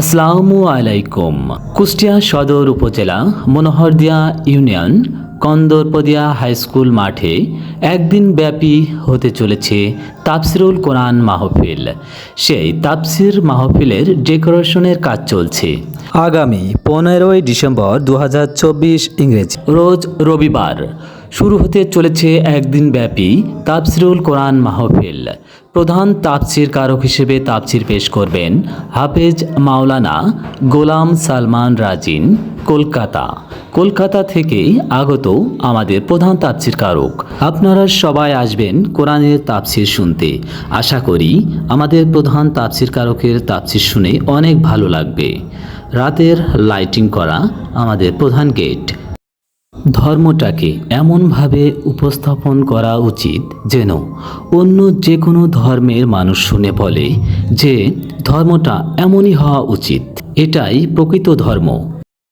আসসালামু আলাইকুম। কুষ্টিয়া সদর উপজেলা, Monohardia union, Kandarpadia high school মাঠে একদিন ব্যাপী হতে চলেছে তাফসিরুল কোরআন মাহফিল। সেই তাফসির মাহফিলের ডেকোরেশনের কাজ চলছে। আগামী পনেরোই ডিসেম্বর দু ইংরেজি, রোজ রবিবার শুরু হতে চলেছে একদিন ব্যাপী তাফসিরুল কোরআন মাহফিল। প্রধান তাফসির কারক হিসেবে তাপসির পেশ করবেন হাফেজ মাওলানা গোলাম সালমান রাজিন, কলকাতা। কলকাতা থেকে আগত আমাদের প্রধান তাফসির কারক। আপনারা সবাই আসবেন কোরআনের তাপসির শুনতে। আশা করি আমাদের প্রধান তাপসির কারকের তাপসির শুনে অনেক ভালো লাগবে। রাতের লাইটিং করা আমাদের প্রধান গেট ধর্মটাকে এমনভাবে উপস্থাপন করা উচিত যেন অন্য যে কোনো ধর্মের মানুষ শুনে বলে যে ধর্মটা এমনই হওয়া উচিত। এটাই প্রকৃত ধর্ম।